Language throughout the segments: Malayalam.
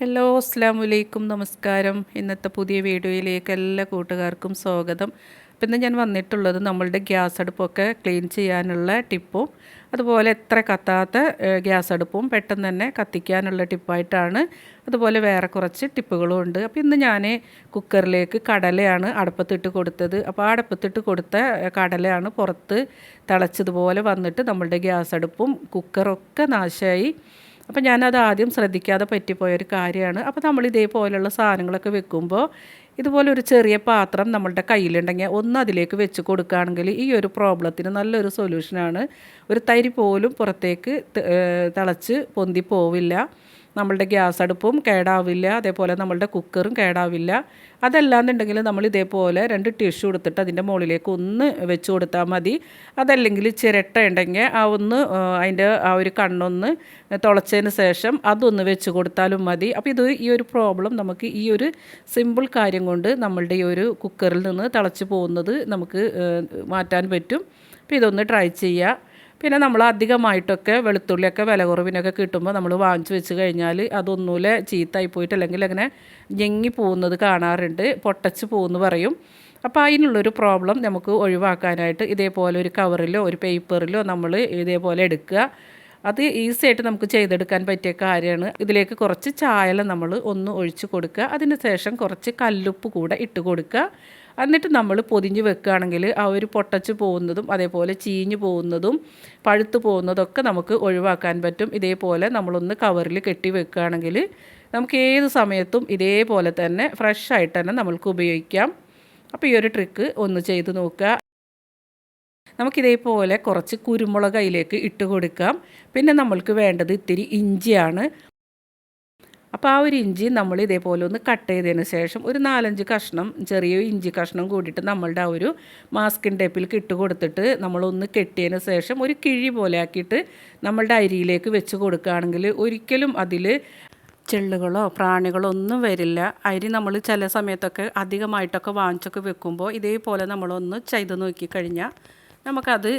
ഹലോ അസ്സാം വലൈക്കും നമസ്കാരം. ഇന്നത്തെ പുതിയ വീഡിയോയിലേക്ക് എല്ലാ കൂട്ടുകാർക്കും സ്വാഗതം. അപ്പം ഇന്ന് ഞാൻ വന്നിട്ടുള്ളത് നമ്മളുടെ ഗ്യാസ് അടുപ്പൊക്കെ ക്ലീൻ ചെയ്യാനുള്ള ടിപ്പും അതുപോലെ എത്ര കത്താത്ത ഗ്യാസ് അടുപ്പും പെട്ടെന്ന് തന്നെ കത്തിക്കാനുള്ള ടിപ്പായിട്ടാണ്. അതുപോലെ വേറെ കുറച്ച് ടിപ്പുകളും ഉണ്ട്. അപ്പോൾ ഇന്ന് ഞാൻ കുക്കറിലേക്ക് കടലയാണ് അടുപ്പത്തിട്ട് കൊടുത്തത്. അപ്പോൾ ആ അടുപ്പത്തിട്ട് കൊടുത്ത കടലയാണ് പുറത്ത് തിളച്ചതുപോലെ വന്നിട്ട് നമ്മളുടെ ഗ്യാസ് അടുപ്പും കുക്കറൊക്കെ നാശമായി അപ്പോൾ ഞാനത് ആദ്യം ശ്രദ്ധിക്കാതെ പറ്റിപ്പോയൊരു കാര്യമാണ്. അപ്പോൾ നമ്മൾ ഇതേപോലെയുള്ള സാധനങ്ങളൊക്കെ വെക്കുമ്പോൾ ഇതുപോലെ ഒരു ചെറിയ പാത്രം നമ്മളുടെ കയ്യിലുണ്ടെങ്കിൽ ഒന്ന് അതിലേക്ക് വെച്ച് കൊടുക്കുകയാണെങ്കിൽ ഈ ഒരു പ്രോബ്ലത്തിന് നല്ലൊരു സൊല്യൂഷനാണ്. ഒരു തരി പോലും പുറത്തേക്ക് തിളച്ച് പൊന്തി പോവില്ല. നമ്മളുടെ ഗ്യാസ് അടുപ്പും കേടാവില്ല അതേപോലെ നമ്മളുടെ കുക്കറും കേടാവില്ല. അതല്ലാന്നുണ്ടെങ്കിൽ നമ്മൾ ഇതേപോലെ രണ്ട് ടിഷ്യൂ എടുത്തിട്ട് അതിന്റെ മുകളിലേക്ക് ഒന്ന് വെച്ച് കൊടുത്താൽ മതി. അതല്ലെങ്കിൽ ചിരട്ട ഉണ്ടെങ്കിൽ ആ ഒന്ന് അതിന്റെ ആ ഒരു കണ്ണൊന്ന് തുളച്ചതിന് ശേഷം അതൊന്ന് വെച്ച് കൊടുത്താലും മതി. അപ്പോൾ ഇത് ഈ ഒരു പ്രോബ്ലം നമുക്ക് ഈ ഒരു സിമ്പിൾ കാര്യം കൊണ്ട് നമ്മളുടെ ഈ ഒരു കുക്കറിൽ നിന്ന് തിളച്ച് പോകുന്നത് നമുക്ക് മാറ്റാൻ പറ്റും. അപ്പോൾ ഇതൊന്ന് ട്രൈ ചെയ്യുക. പിന്നെ നമ്മൾ അധികമായിട്ടൊക്കെ വെളുത്തുള്ളിയൊക്കെ വില കുറവിനൊക്കെ കിട്ടുമ്പോൾ നമ്മൾ വാങ്ങിച്ചു വെച്ച് കഴിഞ്ഞാൽ അതൊന്നുമില്ല ചീത്തായി പോയിട്ട് അല്ലെങ്കിൽ അങ്ങനെ ഞെങ്ങി പോകുന്നത് കാണാറുണ്ട് പൊട്ടച്ച് പോകുമെന്ന് പറയും. അപ്പോൾ അതിനുള്ളൊരു പ്രോബ്ലം നമുക്ക് ഒഴിവാക്കാനായിട്ട് ഇതേപോലെ ഒരു കവറിലോ ഒരു പേപ്പറിലോ നമ്മൾ ഇതേപോലെ എടുക്കുക. അത് ഈസി ആയിട്ട് നമുക്ക് ചെയ്തെടുക്കാൻ പറ്റിയ കാര്യമാണ്. ഇതിലേക്ക് കുറച്ച് ചായല നമ്മൾ ഒന്ന് ഒഴിച്ച് കൊടുക്കുക. അതിന് ശേഷം കുറച്ച് കല്ലുപ്പ് കൂടെ ഇട്ട് കൊടുക്കുക. എന്നിട്ട് നമ്മൾ പൊതിഞ്ഞ് വെക്കുകയാണെങ്കിൽ ആ ഒരു പൊട്ടച്ച് പോകുന്നതും അതേപോലെ ചീഞ്ഞ് പോകുന്നതും പഴുത്ത് പോകുന്നതൊക്കെ നമുക്ക് ഒഴിവാക്കാൻ പറ്റും. ഇതേപോലെ നമ്മളൊന്ന് കവറിൽ കെട്ടി വെക്കുകയാണെങ്കിൽ നമുക്ക് ഏത് സമയത്തും ഇതേപോലെ തന്നെ ഫ്രഷ് ആയിട്ട് തന്നെ നമ്മൾക്ക് ഉപയോഗിക്കാം. അപ്പോൾ ഈ ഒരു ട്രിക്ക് ഒന്ന് ചെയ്ത് നോക്കുക. നമുക്കിതേപോലെ കുറച്ച് കുരുമുളക് അതിലേക്ക് ഇട്ട് കൊടുക്കാം. പിന്നെ നമ്മൾക്ക് വേണ്ടത് ഇത്തിരി ഇഞ്ചിയാണ്. അപ്പോൾ ആ ഒരു ഇഞ്ചി നമ്മൾ ഇതേപോലെ ഒന്ന് കട്ട് ചെയ്തതിന് ശേഷം ഒരു നാലഞ്ച് കഷ്ണം ചെറിയ ഇഞ്ചി കഷ്ണം കൂടിയിട്ട് നമ്മളുടെ ആ ഒരു മാസ്കിൻ ടേപ്പിൽ ഇട്ട് കൊടുത്തിട്ട് നമ്മളൊന്ന് കെട്ടിയതിന് ശേഷം ഒരു കിഴി പോലെ ആക്കിയിട്ട് നമ്മളുടെ അരിയിലേക്ക് വെച്ച് കൊടുക്കുകയാണെങ്കിൽ ഒരിക്കലും അതിൽ ചെള്ളുകളോ പ്രാണികളോ ഒന്നും വരില്ല. അരി നമ്മൾ ചില സമയത്തൊക്കെ അധികമായിട്ടൊക്കെ വാങ്ങിച്ചൊക്കെ വെക്കുമ്പോൾ ഇതേപോലെ നമ്മളൊന്ന് ചെയ്ത് നോക്കിക്കഴിഞ്ഞാൽ നമുക്കത്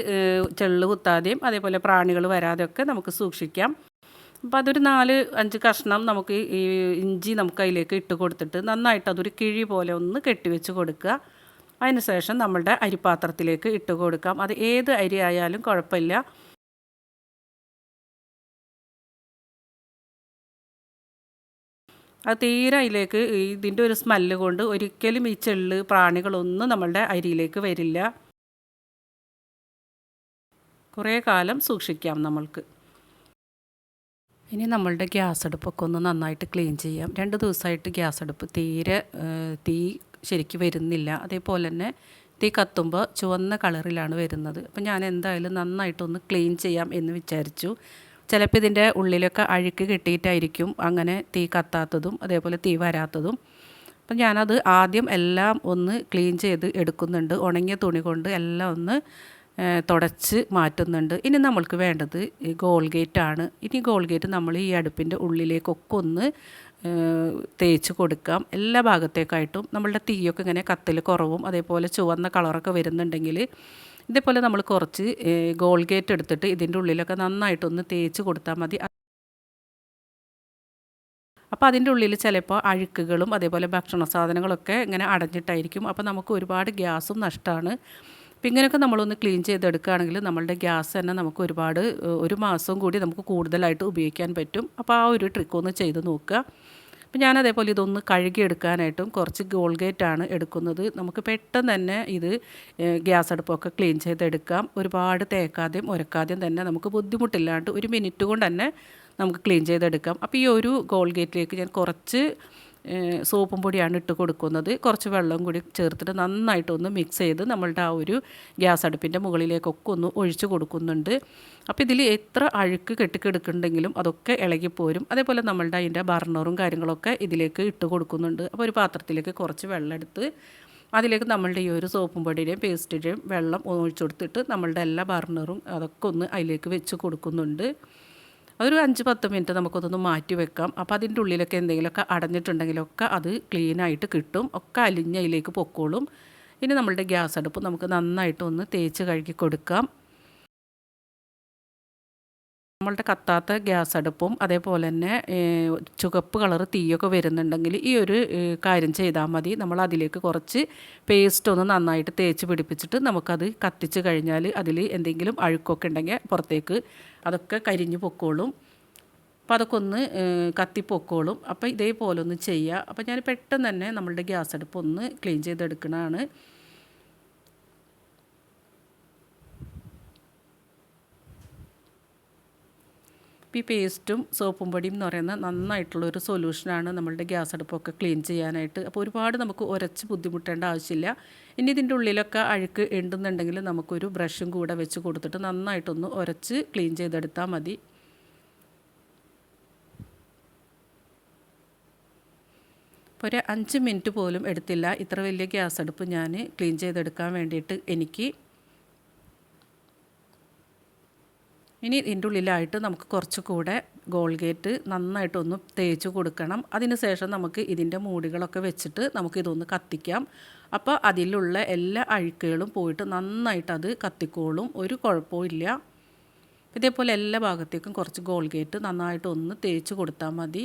ചെള്ളു കുത്താതെയും അതേപോലെ പ്രാണികൾ വരാതെയൊക്കെ നമുക്ക് സൂക്ഷിക്കാം. അപ്പോൾ അതൊരു നാല് അഞ്ച് കഷ്ണം നമുക്ക് ഈ ഇഞ്ചി നമുക്ക് അതിലേക്ക് ഇട്ട് കൊടുത്തിട്ട് നന്നായിട്ട് അതൊരു കിഴി പോലെ ഒന്ന് കെട്ടിവെച്ച് കൊടുക്കുക. അതിനുശേഷം നമ്മളുടെ അരിപ്പാത്രത്തിലേക്ക് ഇട്ട് കൊടുക്കാം. അത് ഏത് അരി ആയാലും കുഴപ്പമില്ല. അത് തീരെ അതിലേക്ക് ഇതിന്റെ ഒരു സ്മെല്ല് കൊണ്ട് ഒരിക്കലും ഈ ചെള്ള് പ്രാണികളൊന്നും നമ്മളുടെ അരിയിലേക്ക് വരില്ല. കുറേ കാലം സൂക്ഷിക്കാം നമ്മൾക്ക്. ഇനി നമ്മളുടെ ഗ്യാസ് അടുപ്പൊക്കെ ഒന്ന് നന്നായിട്ട് ക്ലീൻ ചെയ്യാം. രണ്ട് ദിവസമായിട്ട് ഗ്യാസ് അടുപ്പ് തീരെ തീ ശരിക്ക് വരുന്നില്ല. അതേപോലെ തന്നെ തീ കത്തുമ്പോൾ ചുവന്ന കളറിലാണ് വരുന്നത്. അപ്പോൾ ഞാൻ എന്തായാലും നന്നായിട്ടൊന്ന് ക്ലീൻ ചെയ്യാം എന്ന് വിചാരിച്ചു. ചിലപ്പോൾ ഇതിന്റെ ഉള്ളിലൊക്കെ അഴുക്ക് കിട്ടിയിട്ടായിരിക്കും അങ്ങനെ തീ കത്താത്തതും അതേപോലെ തീ വരാത്തതും. അപ്പം ഞാനത് ആദ്യം എല്ലാം ഒന്ന് ക്ലീൻ ചെയ്ത് എടുക്കുന്നുണ്ട്. ഉണങ്ങിയ തുണി കൊണ്ട് എല്ലാം ഒന്ന് തുടച്ച് മാറ്റുന്നുണ്ട്. ഇനി നമ്മൾക്ക് വേണ്ടത് ഗോൾഗേറ്റ് ആണ്. ഇനി ഗോൾഗേറ്റ് നമ്മൾ ഈ അടുപ്പിന്റെ ഉള്ളിലേക്കൊക്കെ ഒന്ന് തേച്ച് കൊടുക്കാം. എല്ലാ ഭാഗത്തേക്കായിട്ടും നമ്മളുടെ തീയൊക്കെ ഇങ്ങനെ കത്തിൽ കുറവും അതേപോലെ ചുവന്ന കളറൊക്കെ വരുന്നുണ്ടെങ്കിൽ ഇതേപോലെ നമ്മൾ കുറച്ച് ഗോൾഗേറ്റ് എടുത്തിട്ട് ഇതിന്റെ ഉള്ളിലൊക്കെ നന്നായിട്ടൊന്ന് തേച്ച് കൊടുത്താൽ മതി. അപ്പോൾ അതിന്റെ ഉള്ളിൽ ചിലപ്പോൾ അഴുക്കുകളും അതേപോലെ ഭക്ഷണ സാധനങ്ങളൊക്കെ ഇങ്ങനെ അടഞ്ഞിട്ടായിരിക്കും. അപ്പോൾ നമുക്ക് ഒരുപാട് ഗ്യാസും നഷ്ടമാണ്. അപ്പം ഇങ്ങനെയൊക്കെ നമ്മളൊന്ന് ക്ലീൻ ചെയ്തെടുക്കുകയാണെങ്കിൽ നമ്മളുടെ ഗ്യാസ് തന്നെ നമുക്ക് ഒരുപാട് ഒരു മാസം കൂടി നമുക്ക് കൂടുതലായിട്ട് ഉപയോഗിക്കാൻ പറ്റും. അപ്പോൾ ആ ഒരു ട്രിക്ക് ഒന്ന് ചെയ്ത് നോക്കുക. അപ്പം ഞാൻ അതേപോലെ ഇതൊന്ന് കഴുകിയെടുക്കാനായിട്ടും കുറച്ച് ഗോൾഗേറ്റ് ആണ് എടുക്കുന്നത്. നമുക്ക് പെട്ടെന്ന് തന്നെ ഇത് ഗ്യാസ് അടുപ്പൊക്കെ ക്ലീൻ ചെയ്തെടുക്കാം. ഒരുപാട് തേക്കാതെയും ഉരക്കാതെയും തന്നെ നമുക്ക് ബുദ്ധിമുട്ടില്ലാണ്ട് ഒരു മിനിറ്റ് കൊണ്ട് തന്നെ നമുക്ക് ക്ലീൻ ചെയ്തെടുക്കാം. അപ്പോൾ ഈ ഒരു ഗോൾഗേറ്റിലേക്ക് ഞാൻ കുറച്ച് സോപ്പും പൊടിയാണ് ഇട്ട് കൊടുക്കുന്നത്. കുറച്ച് വെള്ളം കൂടി ചേർത്തിട്ട് നന്നായിട്ടൊന്ന് മിക്സ് ചെയ്ത് നമ്മളുടെ ആ ഒരു ഗ്യാസ് അടുപ്പിന്റെ മുകളിലേക്കൊക്കെ ഒന്ന് ഒഴിച്ചു കൊടുക്കുന്നുണ്ട്. അപ്പോൾ ഇതിൽ എത്ര അഴുക്ക് കെട്ടിക്കെടുക്കുന്നുണ്ടെങ്കിലും അതൊക്കെ ഇളകിപ്പോരും. അതേപോലെ നമ്മളുടെ അതിന്റെ ബർണറും കാര്യങ്ങളൊക്കെ ഇതിലേക്ക് ഇട്ട് കൊടുക്കുന്നുണ്ട്. അപ്പോൾ ഒരു പാത്രത്തിലേക്ക് കുറച്ച് വെള്ളം എടുത്ത് അതിലേക്ക് നമ്മളുടെ ഈ ഒരു സോപ്പും പൊടിയുടെയും പേസ്റ്റിന്റെയും വെള്ളം ഒഴിച്ചു കൊടുത്തിട്ട് നമ്മളുടെ എല്ലാ ബർണറും അതൊക്കെ ഒന്ന് അതിലേക്ക് വെച്ച് കൊടുക്കുന്നുണ്ട്. അതൊരു അഞ്ച് പത്ത് മിനിറ്റ് നമുക്കതൊന്ന് മാറ്റി വെക്കാം. അപ്പോൾ അതിന്റെ ഉള്ളിലൊക്കെ എന്തെങ്കിലുമൊക്കെ അടഞ്ഞിട്ടുണ്ടെങ്കിലൊക്കെ അത് ക്ലീനായിട്ട് കിട്ടും. ഒക്കെ അലിഞ്ഞ് അതിലേക്ക് പൊക്കോളും. ഇനി നമ്മളുടെ ഗ്യാസ് അടുപ്പ് നമുക്ക് നന്നായിട്ടൊന്ന് തേച്ച് കഴുകി കൊടുക്കാം. നമ്മളുടെ കത്താത്ത ഗ്യാസ് അടുപ്പും അതേപോലെ തന്നെ ചുവപ്പ് കളർ തീയൊക്കെ വരുന്നുണ്ടെങ്കിൽ ഈ ഒരു കാര്യം ചെയ്താൽ മതി. നമ്മൾ അതിലേക്ക് കുറച്ച് പേസ്റ്റ് ഒന്ന് നന്നായിട്ട് തേച്ച് പിടിപ്പിച്ചിട്ട് നമുക്കത് കത്തിച്ച് കഴിഞ്ഞാൽ അതിൽ എന്തെങ്കിലും അഴുക്കൊക്കെ ഉണ്ടെങ്കിൽ പുറത്തേക്ക് അതൊക്കെ കരിഞ്ഞു പൊക്കോളും. അപ്പോൾ അതൊക്കെ ഒന്ന് കത്തിപ്പൊക്കോളും. അപ്പോൾ ഇതേപോലെ ഒന്ന് ചെയ്യുക. അപ്പോൾ ഞാൻ പെട്ടെന്ന് തന്നെ നമ്മളുടെ ഗ്യാസ് അടുപ്പ് ഒന്ന് ക്ലീൻ ചെയ്തെടുക്കണതാണ്. ഈ പേസ്റ്റും സോപ്പും പൊടിയും എന്ന് പറയുന്ന നന്നായിട്ടുള്ളൊരു സൊല്യൂഷനാണ് നമ്മളുടെ ഗ്യാസ് അടുപ്പൊക്കെ ക്ലീൻ ചെയ്യാനായിട്ട്. അപ്പോൾ ഒരുപാട് നമുക്ക് ഉരച്ച് ബുദ്ധിമുട്ടേണ്ട ആവശ്യമില്ല. ഇനി ഇതിന്റെ ഉള്ളിലൊക്കെ അഴുക്ക് ഉണ്ടെന്നുണ്ടെങ്കിൽ നമുക്കൊരു ബ്രഷും കൂടെ വെച്ച് കൊടുത്തിട്ട് നന്നായിട്ടൊന്ന് ഉരച്ച് ക്ലീൻ ചെയ്തെടുത്താൽ മതി. ഇപ്പോൾ ഒരു അഞ്ച് മിനിറ്റ് പോലും എടുത്തില്ല. ഇത്ര വലിയ ഗ്യാസ് അടുപ്പ് ഞാൻ ക്ലീൻ ചെയ്തെടുക്കാൻ വേണ്ടിയിട്ട് എനിക്ക് ഇനി ഇതിന്റെ ഉള്ളിലായിട്ട് നമുക്ക് കുറച്ച് കൂടെ ഗോൾഗേറ്റ് നന്നായിട്ടൊന്ന് തേച്ച് കൊടുക്കണം. അതിന് ശേഷം നമുക്ക് ഇതിന്റെ മൂടികളൊക്കെ വെച്ചിട്ട് നമുക്ക് ഇതൊന്ന് കത്തിക്കാം. അപ്പോൾ അതിലുള്ള എല്ലാ അഴുക്കുകളും പോയിട്ട് നന്നായിട്ട് അത് കത്തിക്കോളും. ഒരു കുഴപ്പമില്ല ഇതേപോലെ എല്ലാ ഭാഗത്തേക്കും കുറച്ച് ഗോൾഗേറ്റ് നന്നായിട്ടൊന്ന് തേച്ച് കൊടുത്താൽ മതി.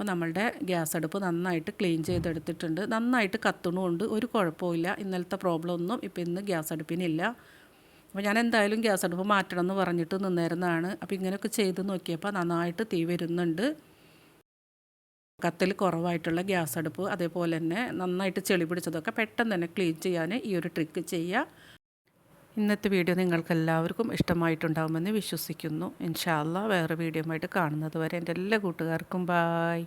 അപ്പോൾ നമ്മളുടെ ഗ്യാസ് അടുപ്പ് നന്നായിട്ട് ക്ലീൻ ചെയ്തെടുത്തിട്ടുണ്ട്. നന്നായിട്ട് കത്തണമുണ്ട്. ഒരു കുഴപ്പമില്ല ഇന്നലത്തെ പ്രോബ്ലം ഒന്നും ഇപ്പോൾ ഇന്ന് ഗ്യാസ് അടുപ്പിനില്ല. അപ്പോൾ ഞാൻ എന്തായാലും ഗ്യാസ് അടുപ്പ് മാറ്റണം എന്ന് പറഞ്ഞിട്ട് നിന്നിരുന്നതാണ്. അപ്പോൾ ഇങ്ങനെയൊക്കെ ചെയ്ത് നോക്കിയപ്പോൾ നന്നായിട്ട് തീ വരുന്നുണ്ട്. കത്തിൽ കുറവായിട്ടുള്ള ഗ്യാസ് അടുപ്പ് അതേപോലെ തന്നെ നന്നായിട്ട് ചെളി പിടിച്ചതൊക്കെ പെട്ടെന്ന് തന്നെ ക്ലീൻ ചെയ്യാൻ ഈ ഒരു ട്രിക്ക് ചെയ്യുക. ഇന്നത്തെ വീഡിയോ നിങ്ങൾക്കെല്ലാവർക്കും ഇഷ്ടമായിട്ടുണ്ടാകുമെന്ന് വിശ്വസിക്കുന്നു. ഇൻഷാല്ല വേറെ വീഡിയോ ആയിട്ട് കാണുന്നത് വരെ എന്റെ എല്ലാ കൂട്ടുകാർക്കും ബായ്